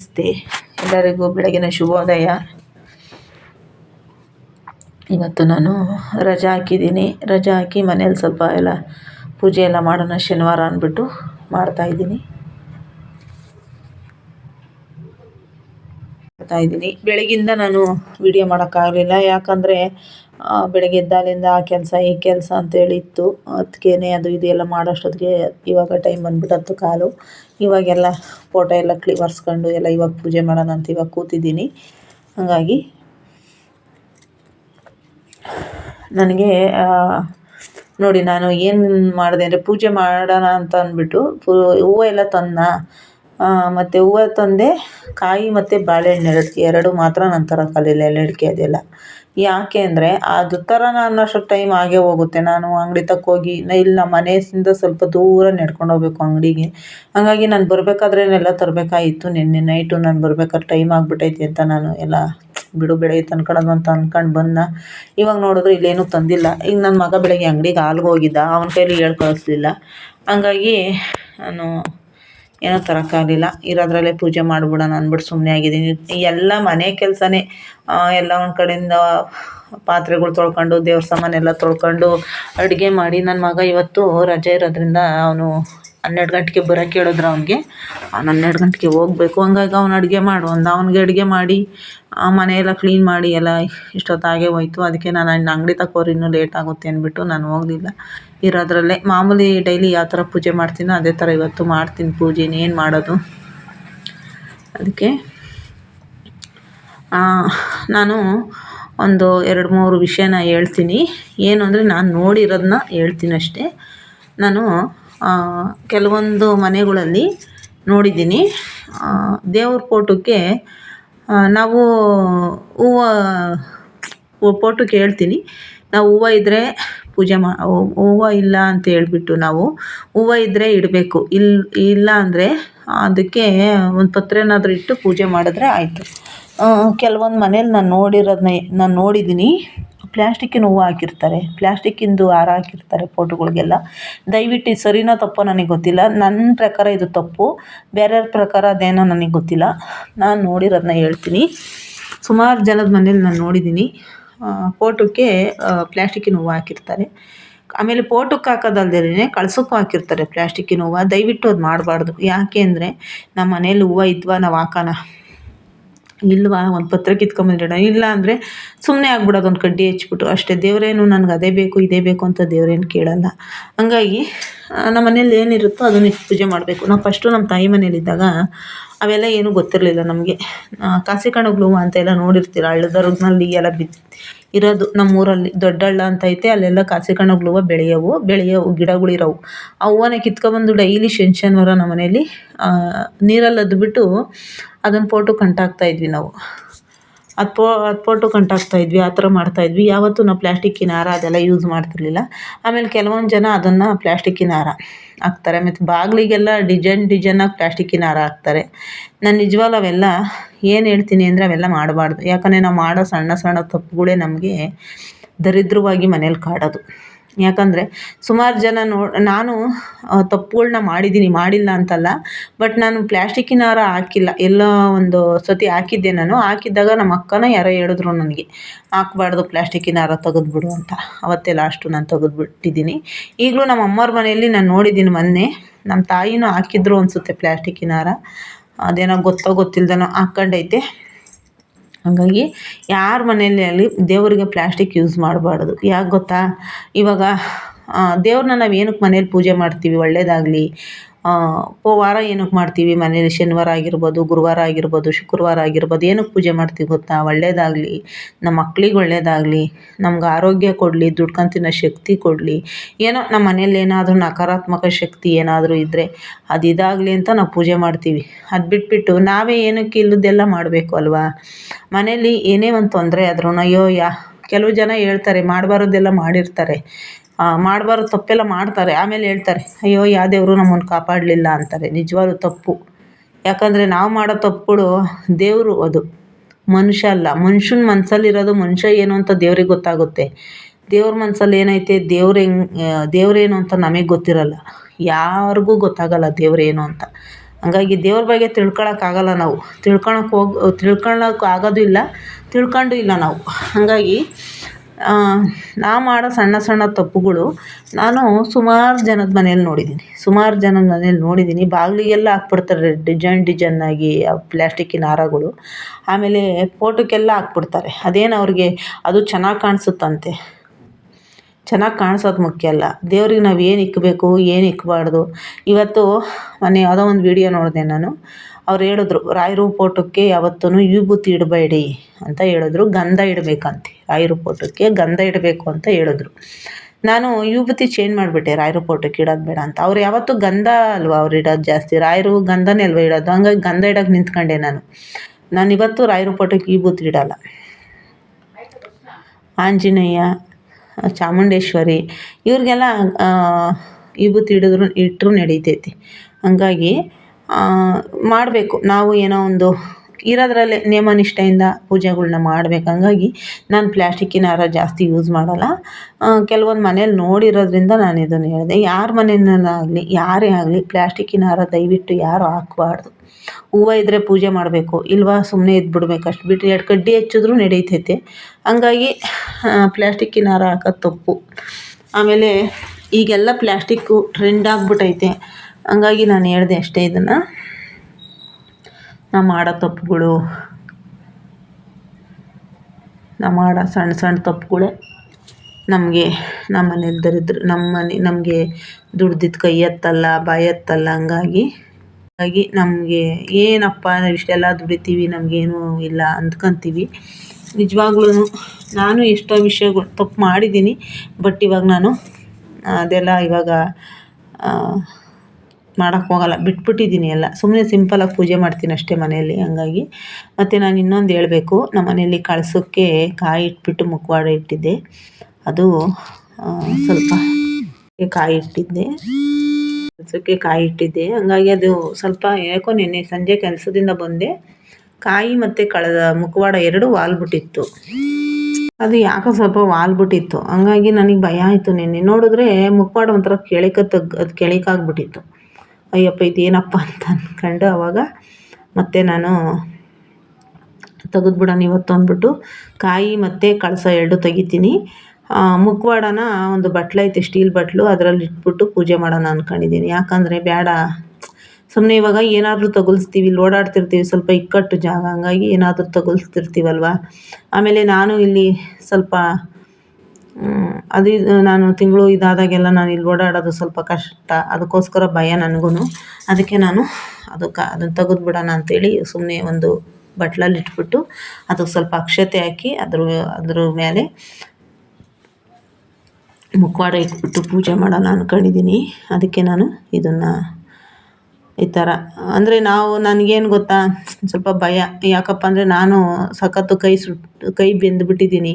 ನಮಸ್ತೆ. ಎಲ್ಲರಿಗೂ ಬೆಳಗಿನ ಶುಭೋದಯ. ಇವತ್ತು ನಾನು ರಜಾ ಹಾಕಿದ್ದೀನಿ. ರಜಾ ಹಾಕಿ ಮನೇಲಿ ಸ್ವಲ್ಪ ಎಲ್ಲ ಪೂಜೆ ಎಲ್ಲ ಮಾಡೋಣ ಶನಿವಾರ ಅಂದ್ಬಿಟ್ಟು ಮಾಡ್ತಾಯಿದ್ದೀನಿ ಮಾಡ್ತಾಯಿದ್ದೀನಿ ಬೆಳಗಿಂದ ನಾನು ವಿಡಿಯೋ ಮಾಡೋಕ್ಕಾಗಲಿಲ್ಲ. ಯಾಕಂದರೆ ಬೆಳಗ್ಗೆ ಎದ್ದಾಲಿಂದ ಆ ಕೆಲಸ, ಈ ಕೆಲಸ ಅಂತೇಳಿ ಇತ್ತು ಅದಕ್ಕೇನೆ ಅದು ಇದು ಎಲ್ಲ ಮಾಡೋಷ್ಟೊತ್ತಿಗೆ ಇವಾಗ ಟೈಮ್ ಬಂದ್ಬಿಟ್ಟು ಹತ್ತು ಕಾಲು. ಇವಾಗೆಲ್ಲ ಫೋಟೋ ಎಲ್ಲ ಕ್ಲಿ ಒರೆಸ್ಕೊಂಡು ಎಲ್ಲ ಇವಾಗ ಪೂಜೆ ಮಾಡೋಣ ಅಂತ ಇವಾಗ ಕೂತಿದ್ದೀನಿ. ಹಾಗಾಗಿ ನನಗೆ ನೋಡಿ ನಾನು ಏನು ಮಾಡಿದೆ ಅಂದರೆ ಪೂಜೆ ಮಾಡೋಣ ಅಂತ ಅಂದ್ಬಿಟ್ಟು ಪೂ, ಹೂವು ಎಲ್ಲ ತಂದ. ಮತ್ತು ಹೂವು ತಂದೆ ಕಾಯಿ ಮತ್ತು ಬಾಳೆಹಣ್ಣು ಎರಡು ಎರಡು ಮಾತ್ರ ನಾನು ತರೋಕ್ಕಾಗಲಿಲ್ಲ ಅಡಿಕೆ ಅದೆಲ್ಲ ಯಾಕೆ ಅಂದರೆ ಅದು ಥರ ನಾನು ಅಷ್ಟು ಟೈಮ್ ಆಗೇ ಹೋಗುತ್ತೆ. ನಾನು ಅಂಗಡಿ ತಕ್ಕ ಹೋಗಿ ಇಲ್ಲಿ ನಮ್ಮ ಮನೆಯಿಂದ ಸ್ವಲ್ಪ ದೂರ ನಡ್ಕೊಂಡು ಹೋಗ್ಬೇಕು ಅಂಗಡಿಗೆ. ಹಾಗಾಗಿ ನಾನು ಎಲ್ಲ ತರಬೇಕಾಗಿತ್ತು ನಿನ್ನೆ ನೈಟು ನಾನು ಬರ್ಬೇಕಾದ್ರೆ ಟೈಮ್ ಆಗಿಬಿಟ್ಟೈತೆ ಅಂತ ನಾನು ಎಲ್ಲ ಬಿಡು ಬೆಳಗ್ಗೆ ತಂದ್ಕೊಳ್ಳೋದು ಅಂತ ಅಂದ್ಕೊಂಡು ಬಂದ ಇವಾಗ ನೋಡಿದ್ರೆ ಇಲ್ಲೇನೂ ತಂದಿಲ್ಲ. ಈಗ ನನ್ನ ಮಗ ಬೆಳಗ್ಗೆ ಅಂಗಡಿಗೆ ಹಾಲ್ಗೆ ಹೋಗಿದ್ದ. ಅವನ ಕೈಲಿ ಹೇಳ್ಕೊಳಿಸ್ಲಿಲ್ಲ. ಹಂಗಾಗಿ ನಾನು ಏನೂ ತರೋಕ್ಕಾಗಲಿಲ್ಲ ಇರೋದ್ರಲ್ಲೇ ಪೂಜೆ ಮಾಡಿಬಿಡೋಣ ಅಂದ್ಬಿಟ್ಟು ಸುಮ್ಮನೆ ಆಗಿದ್ದೀನಿ. ಎಲ್ಲ ಮನೆ ಕೆಲಸನೇ ಎಲ್ಲ ಒಂದು ಕಡೆಯಿಂದ ಪಾತ್ರೆಗಳು ತೊಳ್ಕೊಂಡು, ದೇವ್ರ ಸಾಮಾನೆಲ್ಲ ತೊಳ್ಕೊಂಡು ಅಡುಗೆ ಮಾಡಿ ನನ್ನ ಮಗ ಇವತ್ತು ರಜೆ ಇರೋದ್ರಿಂದ ಅವನು ಹನ್ನೆರಡು ಗಂಟೆಗೆ ಬರೋಕ್ಕೆ ಹೇಳಿದ್ರು ಅವ್ನಿಗೆ. ಅವ್ನು ಹನ್ನೆರಡು ಗಂಟೆಗೆ ಹೋಗ್ಬೇಕು. ಹಂಗಾಗಿ ಅವ್ನು ಅಡುಗೆ ಮಾಡು ಒಂದು ಅವ್ನಿಗೆ ಅಡುಗೆ ಮಾಡಿ ಮನೆಯೆಲ್ಲ ಕ್ಲೀನ್ ಮಾಡಿ ಎಲ್ಲ ಇಷ್ಟೊತ್ತಾಗೇ ಹೋಯ್ತು. ಅದಕ್ಕೆ ನಾನು ಅಂಗಡಿ ತಕೋರಿ ಇನ್ನೂ ಲೇಟ್ ಆಗುತ್ತೆ ಅಂದ್ಬಿಟ್ಟು ನಾನು ಹೋಗಲಿಲ್ಲ. ಇರೋದ್ರಲ್ಲೇ. ಮಾಮೂಲಿ ಡೈಲಿ ಯಾವ ಥರ ಪೂಜೆ ಮಾಡ್ತೀನೋ ಅದೇ ಥರ ಇವತ್ತು ಮಾಡ್ತೀನಿ ಪೂಜೆ. ಏನು ಮಾಡೋದು? ಅದಕ್ಕೆ ನಾನು ಒಂದು ಎರಡು ಮೂರು ವಿಷಯನ ಹೇಳ್ತೀನಿ. ಏನು ಅಂದರೆ ನಾನು ನೋಡಿರೋದನ್ನ ಹೇಳ್ತೀನಿ ಅಷ್ಟೇ. ನಾನು ಕೆಲವೊಂದು ಮನೆಗಳಲ್ಲಿ ನೋಡಿದ್ದೀನಿ. ದೇವ್ರ ಫೋಟೋಕ್ಕೆ ನಾವು ಹೂವು ಫೋಟೋಕ್ಕೆ ಹೇಳ್ತೀನಿ. ನಾವು ಹೂವು ಇದ್ದರೆ ಪೂಜೆ ಮಾ ಹೂವು ಇಲ್ಲ ಅಂತ ಹೇಳ್ಬಿಟ್ಟು ನಾವು ಹೂವು ಇದ್ದರೆ ಇಡಬೇಕು. ಇಲ್ಲ ಇಲ್ಲ ಅಂದರೆ ಅದಕ್ಕೆ ಒಂದು ಪತ್ರೆನಾದರೂ ಇಟ್ಟು ಪೂಜೆ ಮಾಡಿದ್ರೆ ಆಯಿತು. ಕೆಲವೊಂದು ಮನೇಲಿ ನಾನು ನೋಡಿರೋದನ್ನ ನಾನು ನೋಡಿದ್ದೀನಿ ಪ್ಲ್ಯಾಸ್ಟಿಕ್ಕಿನ ಹೂವು ಹಾಕಿರ್ತಾರೆ. ಪ್ಲ್ಯಾಸ್ಟಿಕ್ಕಿಂದು ಹಾರ ಹಾಕಿರ್ತಾರೆ ಫೋಟೋಗಳಿಗೆಲ್ಲ. ದಯವಿಟ್ಟು ಇದು ಸರಿನೋ ತಪ್ಪೋ ನನಗೆ ಗೊತ್ತಿಲ್ಲ. ನನ್ನ ಪ್ರಕಾರ ಇದು ತಪ್ಪು. ಬೇರೆಯವ್ರ ಪ್ರಕಾರ ಅದೇನೋ ನನಗೆ ಗೊತ್ತಿಲ್ಲ. ನಾನು ನೋಡಿರೋದನ್ನ ಹೇಳ್ತೀನಿ. ಸುಮಾರು ಜನದ ಮನೇಲಿ ನಾನು ನೋಡಿದ್ದೀನಿ ಫೋಟೋಕ್ಕೆ ಪ್ಲ್ಯಾಸ್ಟಿಕ್ಕಿನ ಹೂವು ಹಾಕಿರ್ತಾರೆ. ಆಮೇಲೆ ಫೋಟೋಕ್ಕೆ ಹಾಕೋದಲ್ದೇ ಕಳ್ಸಕ್ಕೂ ಹಾಕಿರ್ತಾರೆ ಪ್ಲ್ಯಾಸ್ಟಿಕ್ಕಿನ ಹೂವು. ದಯವಿಟ್ಟು ಅದು ಮಾಡಬಾರ್ದು. ಯಾಕೆ ಅಂದರೆ ನಮ್ಮ ಮನೇಲಿ ಹೂವು ಇದ್ವಾ ನಾವು ಹಾಕೋಣ. ಇಲ್ವಾ? ಒಂದು ಪತ್ರ ಕಿತ್ಕೊಂಬಂದಿಡೋಣ ಇಲ್ಲ ಅಂದರೆ ಸುಮ್ಮನೆ ಆಗ್ಬಿಡೋದು ಒಂದು ಕಡ್ಡಿ ಹಚ್ಬಿಟ್ಟು. ಅಷ್ಟೇ, ದೇವರೇನು ನನಗೆ ಅದೇ ಬೇಕು, ಇದೇ ಬೇಕು ಅಂತ ದೇವರೇನು ಕೇಳಲ್ಲ. ಹಂಗಾಗಿ ನಮ್ಮ ಮನೇಲಿ ಏನಿರುತ್ತೋ ಅದನ್ನ ಪೂಜೆ ಮಾಡಬೇಕು. ನಾವು ಫಸ್ಟು ನಮ್ಮ ತಾಯಿ ಮನೇಲಿದ್ದಾಗ ಅವೆಲ್ಲ ಏನೂ ಗೊತ್ತಿರಲಿಲ್ಲ ನಮಗೆ. ಕಾಸಿ ಅಂತ ಎಲ್ಲ ನೋಡಿರ್ತೀರ ಹಳ್ಳದರ್ಗ್ನಲ್ಲಿ ಎಲ್ಲ ಬಿದ್ದು ಇರೋದು ನಮ್ಮೂರಲ್ಲಿ. ಅಂತ ಐತೆ, ಅಲ್ಲೆಲ್ಲ ಕಾಸಿ ಕಣಗ್ಳು ಬೆಳೆಯೋವು ಬೆಳೆಯೋವು ಗಿಡಗಳಿರೋವು. ಆ ಹೂವನ್ನ ಕಿತ್ಕೊಬಂದು ಡೈಲಿ ಶನಿ ಶನಿವಾರ ನಮ್ಮ ಮನೇಲಿ ನೀರಲ್ಲಿ ಅದ್ಬಿಟ್ಟು ಅದನ್ನು ಕಂಟಾಕ್ತಾ ಇದ್ವಿ ನಾವು. ಅದು ಪೋ, ಅದು ಫೋಟೋಗೆ ಅಂಟಾಕ್ತಾಯಿದ್ವಿ ಆ ಥರ ಮಾಡ್ತಾಯಿದ್ವಿ ಯಾವತ್ತೂ ನಾವು ಪ್ಲ್ಯಾಸ್ಟಿಕ್ಕಿನ ಹಾರ ಅದೆಲ್ಲ ಯೂಸ್ ಮಾಡ್ತಿರಲಿಲ್ಲ. ಆಮೇಲೆ ಕೆಲವೊಂದು ಜನ ಅದನ್ನು ಪ್ಲ್ಯಾಸ್ಟಿಕ್ಕಿನ ಹಾರ ಹಾಕ್ತಾರೆ. ಮತ್ತು ಬಾಗಿಲಿಗೆಲ್ಲ ಡಿಜೈನ್ ಡಿಜೈನಾಗಿ ಪ್ಲ್ಯಾಸ್ಟಿಕ್ಕಿನ ಹಾರ ಹಾಕ್ತಾರೆ. ನಾನು ನಿಜ್ವಾಗ್ಲೂ ಅವೆಲ್ಲ ಏನು ಹೇಳ್ತೀನಿ ಅಂದರೆ ಅವೆಲ್ಲ ಮಾಡಬಾರ್ದು. ಯಾಕಂದರೆ ನಾವು ಮಾಡೋ ಸಣ್ಣ ಸಣ್ಣ ತಪ್ಪುಗಳೇ ನಮಗೆ ದರಿದ್ರವಾಗಿ ಮನೇಲಿ ಕಾಡೋದು. ಯಾಕಂದರೆ ಸುಮಾರು ಜನ ನೋ, ನಾನು ತಪ್ಪುಗಳ್ನ ಮಾಡಿದ್ದೀನಿ ಮಾಡಿಲ್ಲ ಅಂತಲ್ಲ, ಬಟ್ ನಾನು ಪ್ಲ್ಯಾಸ್ಟಿಕ್ಕಿನ ಹಾರ ಹಾಕಿಲ್ಲ. ಎಲ್ಲೋ ಒಂದು ಸತಿ ಹಾಕಿದ್ದೆ ನಾನು. ಹಾಕಿದ್ದಾಗ ನಮ್ಮ ಅಕ್ಕನ ಯಾರೋ ಹೇಳಿದ್ರು ನನಗೆ, ಹಾಕ್ಬಾರ್ದು ಪ್ಲ್ಯಾಸ್ಟಿಕ್ಕಿನ ಹಾರ ತೆಗೆದ್ಬಿಡು ಅಂತ. ಅವತ್ತೇ ಲಾಸ್ಟು ನಾನು ತೆಗೆದ್ಬಿಟ್ಟಿದ್ದೀನಿ ಈಗಲೂ ನಮ್ಮ ಅಮ್ಮವ್ರ ಮನೆಯಲ್ಲಿ ನಾನು ನೋಡಿದ್ದೀನಿ ಮೊನ್ನೆ. ನಮ್ಮ ತಾಯಿನೂ ಹಾಕಿದ್ರು ಅನಿಸುತ್ತೆ ಪ್ಲ್ಯಾಸ್ಟಿಕ್ಕಿನ ಹಾರ. ಅದೇನೋ ಗೊತ್ತೋ ಗೊತ್ತಿಲ್ಲದೇನೋ ಹಾಕ್ಕೊಂಡೈತೆ. ಹಾಗಾಗಿ ಯಾರ ಮನೆಯಲ್ಲಿ ಆಗಲಿ ದೇವರಿಗೆ ಪ್ಲ್ಯಾಸ್ಟಿಕ್ ಯೂಸ್ ಮಾಡಬಾರ್ದು. ಯಾಕೆ ಗೊತ್ತಾ? ಇವಾಗ ದೇವ್ರನ್ನ ನಾವು ಏನಕ್ಕೆ ಮನೇಲಿ ಪೂಜೆ ಮಾಡ್ತೀವಿ? ಒಳ್ಳೆಯದಾಗಲಿ ವಾರ ಏನಕ್ಕೆ ಮಾಡ್ತೀವಿ? ಮನೇಲಿ ಶನಿವಾರ ಆಗಿರ್ಬೋದು, ಗುರುವಾರ ಆಗಿರ್ಬೋದು, ಶುಕ್ರವಾರ ಆಗಿರ್ಬೋದು, ಏನಕ್ಕೆ ಪೂಜೆ ಮಾಡ್ತೀವಿ ಗೊತ್ತಾ? ಒಳ್ಳೆಯದಾಗಲಿ ನಮ್ಮ ಮಕ್ಳಿಗೆ ಒಳ್ಳೆಯದಾಗಲಿ ನಮ್ಗೆ ಆರೋಗ್ಯ ಕೊಡಲಿ ದುಡ್ಕೊಂಡು ಶಕ್ತಿ ಕೊಡಲಿ. ಏನೋ ನಮ್ಮ ಮನೇಲಿ ಏನಾದರೂ ನಕಾರಾತ್ಮಕ ಶಕ್ತಿ ಏನಾದರೂ ಇದ್ದರೆ ಅದು ಇದಾಗಲಿ ಅಂತ ನಾವು ಪೂಜೆ ಮಾಡ್ತೀವಿ. ಅದು ಬಿಟ್ಬಿಟ್ಟು ನಾವೇ ಏನಕ್ಕೆ ಇಲ್ಲದ್ದೆಲ್ಲ ಮಾಡಬೇಕು ಅಲ್ವಾ? ಮನೇಲಿ ಏನೇ ಒಂದು ತೊಂದರೆ ಆದ್ರೂ, ಅಯ್ಯೋ ಯಾ, ಕೆಲವು ಜನ ಹೇಳ್ತಾರೆ, ಮಾಡಬಾರ್ದೆಲ್ಲ ಮಾಡಿರ್ತಾರೆ. ಮಾಡಬಾರ್ದು ತಪ್ಪೆಲ್ಲ ಮಾಡ್ತಾರೆ. ಆಮೇಲೆ ಹೇಳ್ತಾರೆ, ಅಯ್ಯೋ ಯಾವ ದೇವರು ನಮ್ಮನ್ನು ಕಾಪಾಡಲಿಲ್ಲ ಅಂತಾರೆ. ನಿಜವಾಗ್ಲೂ ತಪ್ಪು. ಯಾಕಂದರೆ ನಾವು ಮಾಡೋ ತಪ್ಪುಗಳು ದೇವರು ಅದು. ಮನುಷ್ಯ ಅಲ್ಲ. ಮನುಷ್ಯನ ಮನಸ್ಸಲ್ಲಿರೋದು ಮನುಷ್ಯ ಏನು ಅಂತ ದೇವ್ರಿಗೆ ಗೊತ್ತಾಗುತ್ತೆ. ದೇವ್ರ ಮನ್ಸಲ್ಲಿ ಏನೈತೆ? ದೇವ್ರು ಹೆಂಗೆ ದೇವ್ರೇನು ಅಂತ ನಮಗೆ ಗೊತ್ತಿರಲ್ಲ. ಯಾರಿಗೂ ಗೊತ್ತಾಗಲ್ಲ ದೇವ್ರೇನು ಅಂತ. ಹಂಗಾಗಿ ದೇವ್ರ ಬಗ್ಗೆ ತಿಳ್ಕೊಳಕ್ಕಾಗಲ್ಲ ನಾವು. ತಿಳ್ಕೊಳಕ್ಕೆ ಹೋಗಿ ತಿಳ್ಕೊಳಕ್ಕೆ ಆಗೋದು ಇಲ್ಲ. ತಿಳ್ಕೊಂಡು ಇಲ್ಲ ನಾವು. ಹಾಗಾಗಿ ನಾ ಮಾಡೋ ಸಣ್ಣ ಸಣ್ಣ ತಪ್ಪುಗಳು ನಾನು ಸುಮಾರು ಜನದ ಮನೇಲಿ ನೋಡಿದ್ದೀನಿ ಸುಮಾರು ಜನದ ಮನೇಲಿ ನೋಡಿದ್ದೀನಿ ಬಾಗಿಲಿಗೆಲ್ಲ ಹಾಕ್ಬಿಡ್ತಾರೆ ಡಿಜೈನ್ ಡಿಜೈನ್ನಾಗಿ ಪ್ಲ್ಯಾಸ್ಟಿಕ್ಕಿನ ಹಾರಗಳು. ಆಮೇಲೆ ಫೋಟೋಕ್ಕೆಲ್ಲ ಹಾಕ್ಬಿಡ್ತಾರೆ. ಅದೇನು ಅವ್ರಿಗೆ ಅದು ಚೆನ್ನಾಗಿ ಕಾಣಿಸುತ್ತಂತೆ. ಚೆನ್ನಾಗಿ ಕಾಣ್ಸೋದು ಮುಖ್ಯ ಅಲ್ಲ. ದೇವ್ರಿಗೆ ನಾವು ಏನು ಇಕ್ಕಬೇಕು ಏನು ಇಕ್ಕಬಾರ್ದು ಇವತ್ತು ಮೊನ್ನೆ ಯಾವುದೋ ಒಂದು ವೀಡಿಯೋ ನೋಡಿದೆ ನಾನು. ಅವ್ರು ಹೇಳಿದ್ರು ರಾಯರು ಫೋಟೋಕ್ಕೆ ಯಾವತ್ತೂ ವಿಭೂತಿ ಇಡಬೇಡಿ ಅಂತ ಹೇಳಿದ್ರು. ಗಂಧ ಇಡಬೇಕಂತೆ ರಾಯರು ಫೋಟೋಕ್ಕೆ ಗಂಧ ಇಡಬೇಕು ಅಂತ ಹೇಳಿದ್ರು. ನಾನು ವಿಭೂತಿ ಚೇಂಜ್ ಮಾಡಿಬಿಟ್ಟೆ ರಾಯರು ಫೋಟೋಕ್ಕೆ ಇಡೋದು ಬೇಡ ಅಂತ. ಅವ್ರು ಯಾವತ್ತೂ ಗಂಧ ಅಲ್ವಾ ಅವ್ರು ಇಡೋದು ಜಾಸ್ತಿ? ರಾಯರು ಗಂಧನೇ ಅಲ್ವಾ ಇಡೋದು? ಹಂಗಾಗಿ ಗಂಧ ಇಡೋಕೆ ನಿಂತ್ಕೊಂಡೆ ನಾನು. ನಾನು ಇವತ್ತು ರಾಯರು ಫೋಟೋಕ್ಕೆ ವಿಭೂತಿ ಇಡೋಲ್ಲ. ಆಂಜನೇಯ, ಚಾಮುಂಡೇಶ್ವರಿ, ಇವ್ರಿಗೆಲ್ಲ ವಿಭೂತಿ ಇಡಿದ್ರು ಇಟ್ಟರು ನಡಿತೈತಿ. ಹಂಗಾಗಿ ಮಾಡಬೇಕು. ನಾವು ಏನೋ ಒಂದು ಇರೋದ್ರಲ್ಲೇ ನಿಯಮ ನಿಷ್ಠೆಯಿಂದ ಪೂಜೆಗಳ್ನ ಮಾಡ್ಬೇಕು. ಹಂಗಾಗಿ ನಾನು ಪ್ಲ್ಯಾಸ್ಟಿಕ್ಕಿನ ಹಾರ ಜಾಸ್ತಿ ಯೂಸ್ ಮಾಡೋಲ್ಲ. ಕೆಲವೊಂದು ಮನೇಲಿ ನೋಡಿರೋದ್ರಿಂದ ನಾನು ಇದನ್ನು ಹೇಳಿದೆ. ಯಾರ ಮನೆಯಲ್ಲಾಗಲಿ ಯಾರೇ ಆಗಲಿ ಪ್ಲ್ಯಾಸ್ಟಿಕ್ಕಿನ ಹಾರ ದಯವಿಟ್ಟು ಯಾರು ಹಾಕ್ಬಾರ್ದು. ಹೂವ ಇದ್ದರೆ ಪೂಜೆ ಮಾಡಬೇಕು. ಇಲ್ವಾ ಸುಮ್ಮನೆ ಇದ್ಬಿಡ್ಬೇಕು. ಅಷ್ಟು ಬಿಟ್ಟರೆ ಎರಡು ಕಡ್ಡಿ ಹಚ್ಚಿದ್ರೂ ನಡೀತೈತೆ. ಹಂಗಾಗಿ ಪ್ಲ್ಯಾಸ್ಟಿಕ್ಕಿನ ಹಾರ ಹಾಕೋದು ತಪ್ಪು. ಆಮೇಲೆ ಈಗೆಲ್ಲ ಪ್ಲ್ಯಾಸ್ಟಿಕ್ಕು ಟ್ರೆಂಡ್ ಆಗಿಬಿಟ್ಟೈತೆ ಹಂಗಾಗಿ ನಾನು ಹೇಳಿದೆ ಅಷ್ಟೇ ಇದನ್ನು. ನಾ ಮಾಡೋ ತಪ್ಪುಗಳು. ನಾ ಮಾಡೋ ಸಣ್ಣ ಸಣ್ಣ ತಪ್ಪುಗಳೇ ನಮಗೆ ನಮ್ಮ ಮನೆ ದರಿದ್ರ ನಮ್ಮ ಮನೆ ನಮಗೆ ದುಡ್ದಿದ್ದು ಕೈ ಎತ್ತಲ್ಲ, ಬಾಯಿ ಎತ್ತಲ್ಲ, ಹಂಗಾಗಿ, ಹಾಗಾಗಿ ನಮಗೆ ಏನಪ್ಪ ಇಷ್ಟೆಲ್ಲ ದುಡಿತೀವಿ, ನಮಗೇನು ಇಲ್ಲ ಅಂದ್ಕೊಂತೀವಿ. ನಿಜವಾಗ್ಲೂ ನಾನು ಎಷ್ಟೋ ವಿಷಯಗಳು ತಪ್ಪು ಮಾಡಿದ್ದೀನಿ, ಬಟ್ ಇವಾಗ ನಾನು ಅದೆಲ್ಲ ಇವಾಗ ಮಾಡೋಕ್ಕೆ ಹೋಗಲ್ಲ. ಬಿಟ್ಬಿಟ್ಟಿದ್ದೀನಿ ಎಲ್ಲ. ಸುಮ್ಮನೆ ಸಿಂಪಲಾಗಿ ಪೂಜೆ ಮಾಡ್ತೀನಿ ಅಷ್ಟೇ ಮನೆಯಲ್ಲಿ, ಹಂಗಾಗಿ. ಮತ್ತು ನಾನು ಇನ್ನೊಂದು ಹೇಳಬೇಕು. ನಮ್ಮ ಮನೆಯಲ್ಲಿ ಕಳಸಕ್ಕೆ ಕಾಯಿ ಇಟ್ಬಿಟ್ಟು ಮುಖವಾಡ ಇಟ್ಟಿದ್ದೆ. ಅದು ಸ್ವಲ್ಪ ಕಾಯಿ ಇಟ್ಟಿದ್ದೆ. ಕೆಲಸಕ್ಕೆ ಕಾಯಿ ಇಟ್ಟಿದ್ದೆ. ಹಂಗಾಗಿ ಅದು ಸ್ವಲ್ಪ ಯಾಕೋ ನೆನ್ನೆ ಸಂಜೆ ಕೆಲಸದಿಂದ ಬಂದೆ. ಕಾಯಿ ಮತ್ತು ಕಳೆದ ಮುಖವಾಡ ಎರಡು ವಾಲ್ಬಿಟ್ಟಿತ್ತು ಅದು ಯಾಕೋ ಸ್ವಲ್ಪ ವಾಲ್ಬಿಟ್ಟಿತ್ತು ಹಂಗಾಗಿ ನನಗೆ ಭಯ ಆಯಿತು ನೆನ್ನೆ. ನೋಡಿದ್ರೆ ಮುಖವಾಡ ಒಂಥರ ಕೆಳಕ ತಗ್ ಅದು ಕೆಳಿಕಾಗ್ಬಿಟ್ಟಿತ್ತು. ಅಯ್ಯಪ್ಪ, ಇದೇನಪ್ಪ ಅಂತ ಅಂದ್ಕೊಂಡು ಅವಾಗ ಮತ್ತೆ ನಾನು ತೆಗೆದ್ಬಿಡೋಣ ಇವತ್ತು ಅಂದ್ಬಿಟ್ಟು ಕಾಯಿ ಮತ್ತು ಕಳಸ ಎರಡು ತೆಗಿತೀನಿ. ಮುಖವಾಡನ ಒಂದು ಐತೆ, ಸ್ಟೀಲ್ ಬಟ್ಲು, ಅದರಲ್ಲಿ ಇಟ್ಬಿಟ್ಟು ಪೂಜೆ ಮಾಡೋಣ ಅಂದ್ಕೊಂಡಿದ್ದೀನಿ ಯಾಕಂದರೆ ಬೇಡ. ಸುಮ್ಮನೆ ಇವಾಗ ಏನಾದರೂ ತಗುಲಿಸ್ತೀವಿ ಇಲ್ಲಿ ಓಡಾಡ್ತಿರ್ತೀವಿ, ಸ್ವಲ್ಪ ಇಕ್ಕಟ್ಟು ಜಾಗ, ಹಂಗಾಗಿ ಏನಾದರೂ ತಗುಲಿಸ್ತಿರ್ತೀವಲ್ವ ಆಮೇಲೆ ನಾನು ಇಲ್ಲಿ ಸ್ವಲ್ಪ ಅದು ಇದು, ನಾನು ತಿಂಗಳು ಇದಾದಾಗೆಲ್ಲ ನಾನು ಇಲ್ಲಿ ಓಡಾಡೋದು ಸ್ವಲ್ಪ ಕಷ್ಟ. ಅದಕ್ಕೋಸ್ಕರ ಭಯ ನನಗೂ ಅದಕ್ಕೆ ನಾನು ಅದಕ್ಕೆ ಅದನ್ನು ತೆಗೆದು ಬಿಡೋಣ ಅಂತೇಳಿ ಸುಮ್ಮನೆ ಒಂದು ಬಟ್ಲಲ್ಲಿ ಇಟ್ಬಿಟ್ಟು ಅದಕ್ಕೆ ಸ್ವಲ್ಪ ಅಕ್ಷತೆ ಹಾಕಿ ಅದ್ರ ಅದ್ರ ಮೇಲೆ ಮುಖವಾಡ ಇಟ್ಬಿಟ್ಟು ಪೂಜೆ ಮಾಡೋಣ ಅಂದ್ಕೊಂಡಿದ್ದೀನಿ ಅದಕ್ಕೆ ನಾನು ಇದನ್ನು ಈ ಥರ ಅಂದರೆ ನಾವು ನನಗೇನು ಗೊತ್ತಾ? ಸ್ವಲ್ಪ ಭಯ. ಯಾಕಪ್ಪ ಅಂದರೆ ನಾನು ಸಖತ್ತು ಕೈ ಸುಟ್ಟು ಕೈ ಬೆಂದುಬಿಟ್ಟಿದ್ದೀನಿ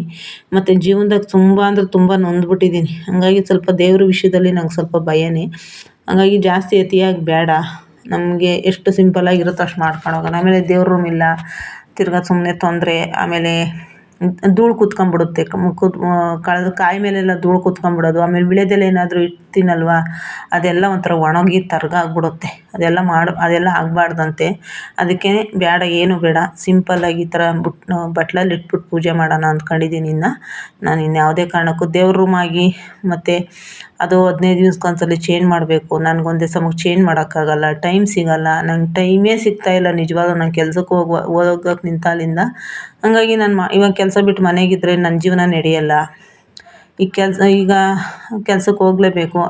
ಮತ್ತು ಜೀವನ್ದಾಗ ತುಂಬ ಅಂದ್ರೆ ತುಂಬ ನೊಂದ್ಬಿಟ್ಟಿದ್ದೀನಿ. ಹಾಗಾಗಿ ಸ್ವಲ್ಪ ದೇವ್ರ ವಿಷಯದಲ್ಲಿ ನಂಗೆ ಸ್ವಲ್ಪ ಭಯನೇ. ಹಾಗಾಗಿ ಜಾಸ್ತಿ ಅತಿಯಾಗಿ ಬೇಡ ನಮಗೆ ಎಷ್ಟು ಸಿಂಪಲ್ಲಾಗಿರುತ್ತೋ ಅಷ್ಟು ಮಾಡ್ಕೊಂಡು ಹೋಗೋಣ. ಆಮೇಲೆ ದೇವ್ರ ರೂಮ್ ಇಲ್ಲ. ತಿರ್ಗಾ ಸುಮ್ಮನೆ ತೊಂದರೆ. ಆಮೇಲೆ ಧೂಳು ಕೂತ್ಕೊಂಡ್ಬಿಡುತ್ತೆ ಕೂತ್ ಕಳೆದ ಕಾಯಿ ಮೇಲೆಲ್ಲ ಧೂಳು ಕೂತ್ಕೊಂಡ್ಬಿಡೋದು ಆಮೇಲೆ ವೀಳ್ಯದೆಲೆ ಏನಾದರೂ ಇಡ್ತೀನಲ್ವ ಅದೆಲ್ಲ ಒಂಥರ ಒಣಗಿ ತರ್ಗಾಗ್ಬಿಡುತ್ತೆ ಅದೆಲ್ಲ ಮಾಡು, ಅದೆಲ್ಲ ಆಗಬಾರ್ದಂತೆ. ಅದಕ್ಕೆ ಬೇಡ ಏನು ಬೇಡ. ಸಿಂಪಲ್ಲಾಗಿ ಈ ಥರ ಬುಟ್ ಬಟ್ಲಲ್ಲಿ ಇಟ್ಬಿಟ್ಟು ಪೂಜೆ ಮಾಡೋಣ ಅಂದ್ಕೊಂಡಿದ್ದೀನಿ ಇನ್ನು. ನಾನು ಇನ್ನು ಯಾವುದೇ ಕಾರಣಕ್ಕೂ ದೇವ್ರ ರೂಮಾಗಿ ಮತ್ತು ಅದು ಹದಿನೈದು ದಿವ್ಸಕ್ಕೊಂದ್ಸಲ ಚೇಂಜ್ ಮಾಡಬೇಕು. ನನಗೆ ಒಂದೇ ಸಮಕ್ಕೆ ಚೇಂಜ್ ಮಾಡೋಕ್ಕಾಗಲ್ಲ. ಟೈಮ್ ಸಿಗೋಲ್ಲ. ನಂಗೆ ಟೈಮೇ ಸಿಗ್ತಾಯಿಲ್ಲ ನಿಜವಾಗ್ಲೂ ನಾನು ಕೆಲ್ಸಕ್ಕೆ ಹೋಗುವ ಹೋಗಕ್ಕೆ ನಿಂತಾಲಿಂದ ಹಾಗಾಗಿ ನಾನು ಮಾ, ಇವಾಗ ಕೆಲಸ ಬಿಟ್ಟು ಮನೆಗಿದ್ದರೆ ನನ್ನ ಜೀವನ ನಡೆಯಲ್ಲ. ಈ ಕೆಲಸ, ಈಗ ಕೆಲ್ಸಕ್ಕೆ ಹೋಗಲೇಬೇಕು.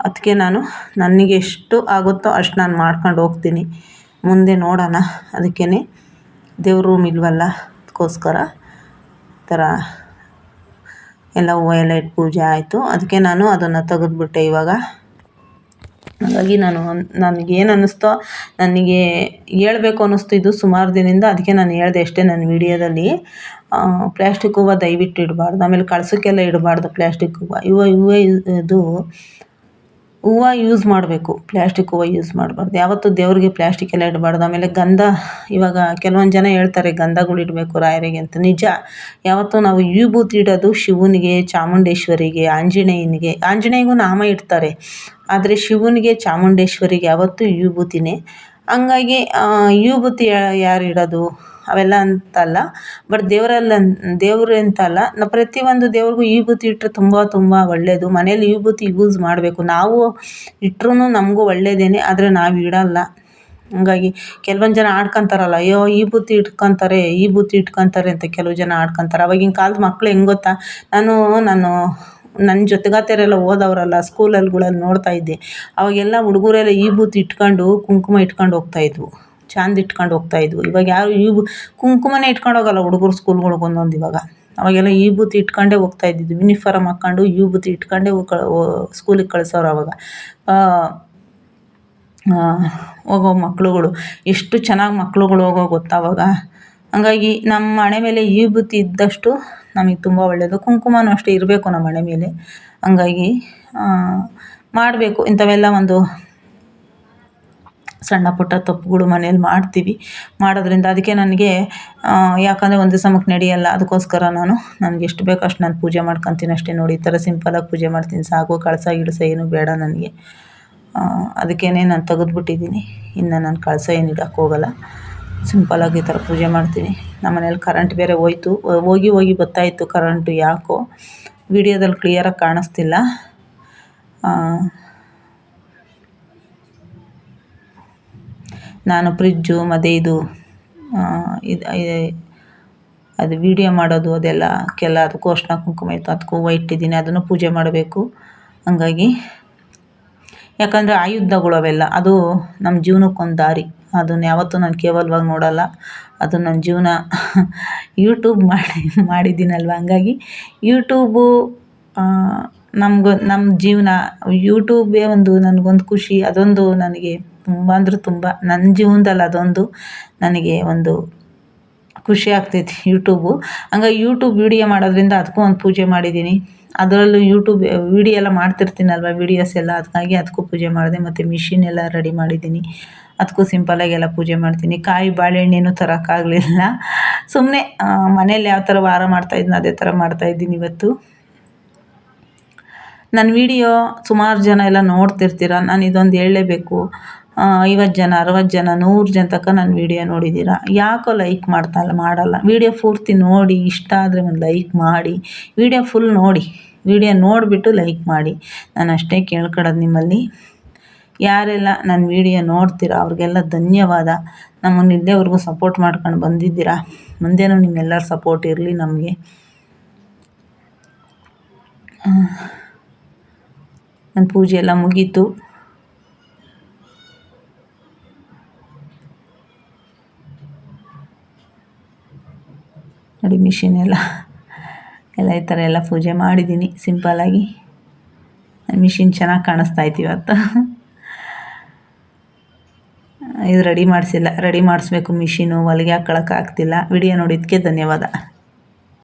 ಅದಕ್ಕೆ ನಾನು ನನಗೆ ಎಷ್ಟು ಆಗುತ್ತೋ ಅಷ್ಟು ನಾನು ಮಾಡ್ಕೊಂಡು ಹೋಗ್ತೀನಿ. ಮುಂದೆ ನೋಡೋಣ. ಅದಕ್ಕೇ ದೇವ್ರ ರೂಮ್ ಇಲ್ವಲ್ಲ? ಅದಕ್ಕೋಸ್ಕರ ಥರ ಎಲ್ಲ ಹೂವು ಪೂಜೆ ಆಯಿತು. ಅದಕ್ಕೆ ನಾನು ಅದನ್ನು ತೆಗೆದುಬಿಟ್ಟೆ ಇವಾಗ. ಹಾಗಾಗಿ ನಾನು ನನಗೇನು ಅನ್ನಿಸ್ತೋ ನನಗೆ ಹೇಳ್ಬೇಕು ಅನ್ನಿಸ್ತು ಸುಮಾರು ದಿನದಿಂದ. ಅದಕ್ಕೆ ನಾನು ಹೇಳಿದೆ ಅಷ್ಟೇ ನನ್ನ ವಿಡಿಯೋದಲ್ಲಿ. ಪ್ಲ್ಯಾಸ್ಟಿಕ್ ಹೂವು ದಯವಿಟ್ಟು ಇಡಬಾರ್ದು. ಆಮೇಲೆ ಕಳಸಕ್ಕೆಲ್ಲ ಇಡಬಾರ್ದು ಪ್ಲ್ಯಾಸ್ಟಿಕ್ ಹೂವು. ಇವು, ಇವೇ, ಇದು ಹೂವು ಯೂಸ್ ಮಾಡಬೇಕು. ಪ್ಲ್ಯಾಸ್ಟಿಕ್ ಹೂವ ಯೂಸ್ ಮಾಡಬಾರ್ದು. ಯಾವತ್ತೂ ದೇವರಿಗೆ ಪ್ಲ್ಯಾಸ್ಟಿಕ್ ಎಲ್ಲ ಇಡಬಾರ್ದು. ಆಮೇಲೆ ಗಂಧ, ಇವಾಗ ಕೆಲವೊಂದು ಜನ ಹೇಳ್ತಾರೆ, ಗಂಧಗಳು ಇಡಬೇಕು ರಾಯರಿಗೆ ಅಂತ. ನಿಜ. ಯಾವತ್ತೂ ನಾವು ವಿಭೂತಿ ಇಡೋದು ಶಿವನಿಗೆ, ಚಾಮುಂಡೇಶ್ವರಿಗೆ, ಆಂಜನೇಯನಿಗೆ. ಆಂಜನೇಯಗೂ ನಾಮ ಇಡ್ತಾರೆ. ಆದರೆ ಶಿವನಿಗೆ, ಚಾಮುಂಡೇಶ್ವರಿಗೆ ಯಾವತ್ತೂ ವಿಭೂತಿನೇ. ಹಂಗಾಗಿ ವಿಭೂತಿ ಯಾರು ಇಡೋದು? ಅವೆಲ್ಲ ಅಂತಲ್ಲ ಬಟ್ ದೇವರಲ್ಲಿ ದೇವ್ರು ಅಂತಲ್ಲ, ನ ಪ್ರತಿಯೊಂದು ದೇವ್ರಿಗೂ ವಿಭೂತಿ ಇಟ್ಟರೆ ತುಂಬ ತುಂಬ ಒಳ್ಳೆಯದು ಮನೇಲಿ ವಿಭೂತಿ ಯೂಸ್ ಮಾಡಬೇಕು. ನಾವು ಇಟ್ರೂ ನಮಗೂ ಒಳ್ಳೆಯದೇನೆ ಆದರೆ ನಾವು ಇಡಲ್ಲ. ಹಂಗಾಗಿ ಕೆಲವೊಂದು ಜನ ಆಡ್ಕೊಂತಾರಲ್ಲ, ಅಯ್ಯೋ ವಿಭೂತಿ ಈ ವಿಭೂತಿ ಇಟ್ಕೊಂತಾರೆ ಅಂತ ಕೆಲವು ಜನ ಆಡ್ಕೊತಾರೆ. ಅವಾಗಿನ ಕಾಲದ ಮಕ್ಳು ಹೆಂಗೆ ಗೊತ್ತಾ, ನಾನು ನಾನು ನನ್ನ ಜೊತೆಗಾತಿಯರೆಲ್ಲ ಸ್ಕೂಲಲ್ಗಳಲ್ಲಿ ನೋಡ್ತಾ ಇದ್ದೆ. ಅವಾಗೆಲ್ಲ ಹುಡುಗರೆಲ್ಲ ಈ ವಿಭೂತಿ ಇಟ್ಕೊಂಡು, ಕುಂಕುಮ ಇಟ್ಕೊಂಡು ಹೋಗ್ತಾಯಿದ್ವು ಚಾಂದ್ ಇಟ್ಕೊಂಡು ಹೋಗ್ತಾಯಿದ್ವು ಇವಾಗ ಯಾರು ಈ ಕುಂಕುಮನೇ ಇಟ್ಕೊಂಡು ಹೋಗಲ್ಲ ಹುಡುಗರು ಸ್ಕೂಲ್ಗಳಿಗೆ ಒಂದೊಂದು ಇವಾಗ. ಅವಾಗೆಲ್ಲ ವಿಭೂತಿ ಇಟ್ಕೊಂಡೇ ಹೋಗ್ತಾ ಇದ್ದಿದ್ದು. ಯೂನಿಫಾರಮ್ ಹಾಕ್ಕೊಂಡು ವಿಭೂತಿ ಇಟ್ಕೊಂಡೇ ಸ್ಕೂಲಿಗೆ ಕಳ್ಸೋರು ಅವಾಗ. ಹೋಗೋ ಮಕ್ಕಳುಗಳು ಎಷ್ಟು ಚೆನ್ನಾಗಿ ಮಕ್ಕಳುಗಳು ಹೋಗೋ ಗೊತ್ತಾ ಅವಾಗ? ಹಂಗಾಗಿ ನಮ್ಮ ಹಣೆ ಮೇಲೆ ವಿಭೂತಿ ಇದ್ದಷ್ಟು ನಮಗೆ ತುಂಬ ಒಳ್ಳೆಯದು ಕುಂಕುಮನೂ ಅಷ್ಟೇ ಇರಬೇಕು ನಮ್ಮ ಹಣೆ ಮೇಲೆ. ಹಂಗಾಗಿ ಮಾಡಬೇಕು ಇಂಥವೆಲ್ಲ ಒಂದು ಸಣ್ಣ ಪುಟ್ಟ ತಪ್ಪುಗಳು ಮನೇಲಿ ಮಾಡ್ತೀವಿ. ಮಾಡೋದ್ರಿಂದ ಅದಕ್ಕೆ ನನಗೆ ಯಾಕಂದರೆ ಒಂದು ಸಮಕ್ಕೆ ನಡೆಯಲ್ಲ, ಅದಕ್ಕೋಸ್ಕರ ನಾನು, ನನಗೆ ಎಷ್ಟು ಬೇಕೋ ಅಷ್ಟು ನಾನು ಪೂಜೆ ಮಾಡ್ಕೊತೀನಿ ಅಷ್ಟೇ ನೋಡಿ. ಈ ಥರ ಸಿಂಪಲಾಗಿ ಪೂಜೆ ಮಾಡ್ತೀನಿ. ಸಾಕು ಕಳಸ ಗಿಡಸ ಏನೂ ಬೇಡ ನನಗೆ. ಅದಕ್ಕೇ ನಾನು ತೆಗೆದುಬಿಟ್ಟಿದ್ದೀನಿ. ಇನ್ನು ನಾನು ಕಳಸ ಏನು ಇಡೋಕ್ಕೋಗಲ್ಲ ಹೋಗಲ್ಲ. ಈ ಥರ ಪೂಜೆ ಮಾಡ್ತೀನಿ. ನಮ್ಮ ಮನೇಲಿ ಕರೆಂಟ್ ಬೇರೆ ಹೋಯ್ತು. ಹೋಗಿ ಹೋಗಿ ಬರ್ತಾಯಿತ್ತು ಕರೆಂಟು ಯಾಕೋ. ವಿಡಿಯೋದಲ್ಲಿ ಕ್ಲಿಯರಾಗಿ ಕಾಣಿಸ್ತಿಲ್ಲ. ನಾನು ಫ್ರಿಜ್ಜು, ಮತ್ತು ಇದು ಇದು ಅದು ವೀಡಿಯೋ ಮಾಡೋದು, ಅದೆಲ್ಲ ಕೆಲ ಅದಕ್ಕೂ ಅರ್ಶಿನ ಕುಂಕುಮ ಇತ್ತು. ಅದಕ್ಕೂ ಹೂವು ಇಟ್ಟಿದ್ದೀನಿ, ಅದನ್ನು ಪೂಜೆ ಮಾಡಬೇಕು. ಹಂಗಾಗಿ, ಯಾಕಂದರೆ ಆಯುಧಗಳು ಅವೆಲ್ಲ, ಅದು ನಮ್ಮ ಜೀವ್ನಕ್ಕೊಂದು ದಾರಿ. ಅದನ್ನ ಯಾವತ್ತೂ ನಾನು ಕೇವಲವಾಗಿ ನೋಡೋಲ್ಲ. ಅದು ನನ್ನ ಜೀವನ ಯೂಟ್ಯೂಬ್ ಮಾಡಿ, ಮಾಡಿದ್ದೀನಲ್ವ? ಹಂಗಾಗಿ ಯೂಟ್ಯೂಬು ನಮ್ಗೆ ನಮ್ಮ ಜೀವನ ಯೂಟ್ಯೂಬೇ ಒಂದು, ನನಗೊಂದು ಖುಷಿ, ಅದೊಂದು ನನಗೆ ತುಂಬ ಅಂದ್ರೆ ತುಂಬ ನನ್ನ ಜೀವನದಲ್ಲಿ ಅದೊಂದು ನನಗೆ ಒಂದು ಖುಷಿ ಆಗ್ತೈತಿ ಯೂಟ್ಯೂಬು ಹಂಗಾಗಿ ಯೂಟ್ಯೂಬ್ ವೀಡಿಯೋ ಮಾಡೋದ್ರಿಂದ ಅದಕ್ಕೂ ಒಂದು ಪೂಜೆ ಮಾಡಿದ್ದೀನಿ ಅದರಲ್ಲೂ ಯೂಟ್ಯೂಬ್ ವೀಡಿಯೋ ಎಲ್ಲ ಮಾಡ್ತಿರ್ತೀನಲ್ವ ವೀಡಿಯೋಸ್ ಎಲ್ಲ? ಅದಕ್ಕಾಗಿ ಅದಕ್ಕೂ ಪೂಜೆ ಮಾಡಿದೆ. ಮತ್ತು ಮಿಷಿನ್ ಎಲ್ಲ ರೆಡಿ ಮಾಡಿದ್ದೀನಿ ಅದಕ್ಕೂ ಸಿಂಪಲಾಗಿ ಎಲ್ಲ ಪೂಜೆ ಮಾಡ್ತೀನಿ. ಕಾಯಿ ಬಾಳೆಹಣ್ಣೇನು ತರೋಕ್ಕಾಗಲಿಲ್ಲ ಸುಮ್ಮನೆ ಮನೇಲಿ ಯಾವ ಥರ ವಾರ ಮಾಡ್ತಾಯಿದ್ನೋ ಅದೇ ಥರ ಮಾಡ್ತಾಯಿದ್ದೀನಿ ಇವತ್ತು. ನನ್ನ ವೀಡಿಯೋ ಸುಮಾರು ಜನ ಎಲ್ಲ ನೋಡ್ತಿರ್ತೀರ. ನಾನು ಇದೊಂದು ಹೇಳಲೇಬೇಕು. ಐವತ್ತು ಜನ ಅರವತ್ತು ಜನ, ನೂರು ಜನ ತನಕ ನನ್ನ ವೀಡಿಯೋ ನೋಡಿದ್ದೀರ ಯಾಕೋ ಲೈಕ್ ಮಾಡ್ತಲ್ಲ ಮಾಡಲ್ಲ. ವೀಡಿಯೋ ಪೂರ್ತಿ ನೋಡಿ, ಇಷ್ಟ ಆದರೆ ಒಂದು ಲೈಕ್ ಮಾಡಿ. ವೀಡಿಯೋ ಫುಲ್ ನೋಡಿ. ವೀಡಿಯೋ ನೋಡಿಬಿಟ್ಟು ಲೈಕ್ ಮಾಡಿ. ನಾನು ಅಷ್ಟೇ ಕೇಳ್ಕೊಳ್ಳೋದು ನಿಮ್ಮಲ್ಲಿ. ಯಾರೆಲ್ಲ ನನ್ನ ವೀಡಿಯೋ ನೋಡ್ತೀರಾ, ಅವ್ರಿಗೆಲ್ಲ ಧನ್ಯವಾದ. ನಮ್ಮನ್ನು ಇದ್ದೇವರೆಗೂ ಸಪೋರ್ಟ್ ಮಾಡ್ಕೊಂಡು ಬಂದಿದ್ದೀರಾ? ಮುಂದೇನೂ ನಿಮ್ಮೆಲ್ಲರ ಸಪೋರ್ಟ್ ಇರಲಿ ನಮಗೆ. ನನ್ನ ಪೂಜೆ ಎಲ್ಲ ಮುಗೀತು ನೋಡಿ ಮಿಷಿನ್ ಎಲ್ಲ ಎಲ್ಲ ಈ ಥರ ಎಲ್ಲ ಪೂಜೆ ಮಾಡಿದ್ದೀನಿ. ಸಿಂಪಲ್ಲಾಗಿ ಮಿಷಿನ್ ಚೆನ್ನಾಗಿ ಕಾಣಿಸ್ತಾ ಇತ್ತು ಇವತ್ತು. ಇದು ರೆಡಿ ಮಾಡಿಸಿಲ್ಲ. ರೆಡಿ ಮಾಡಿಸ್ಬೇಕು ಮಿಷಿನು ಹೊಲಿಗೆ ಹಾಕ್ಕೊಳಕ್ಕೆ ವಿಡಿಯೋ ನೋಡಿದ್ದಕ್ಕೆ ಧನ್ಯವಾದ.